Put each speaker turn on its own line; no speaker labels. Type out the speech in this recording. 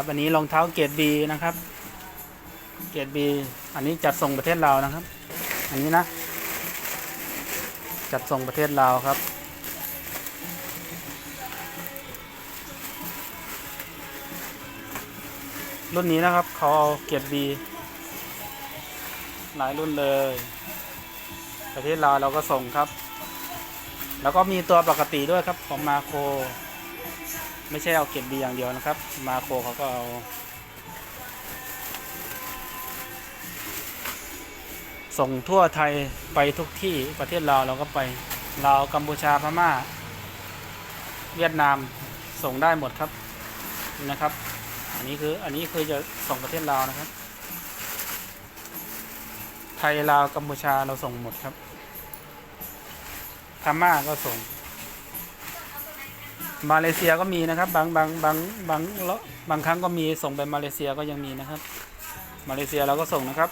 ครับ อันนี้รองเท้าเกรดบีนะครับ เกรดบีอันนี้จัดส่งประเทศลาวนะครับ อันนี้นะ จัดส่งประเทศลาวครับรุ่นนี้นะครับเขาเอาเกรดบีหลายรุ่นเลย ประเทศลาวเราก็ส่งครับ แล้วก็มีตัวปกติด้วยครับของมาโคร ไม่ใช่เอาเกรดบีอย่างเดียวนะครับ มาโคเขาก็เอาส่งทั่วไทยไปทุกที่ประเทศลาวเราก็ไปลาวกัมพูชาพม่า เวียดนามส่งได้หมดครับนะครับ อันนี้คืออันนี้คือจะส่งประเทศลาวนะครับ ไทยลาวกัมพูชาเราส่งหมดครับพม่าก็ส่ง มาเลเซียก็มีนะครับ บางบางบางบางบางครั้งก็มีส่งไปมาเลเซียก็ยังมีนะครับ มาเลเซียเราก็ส่งนะครับ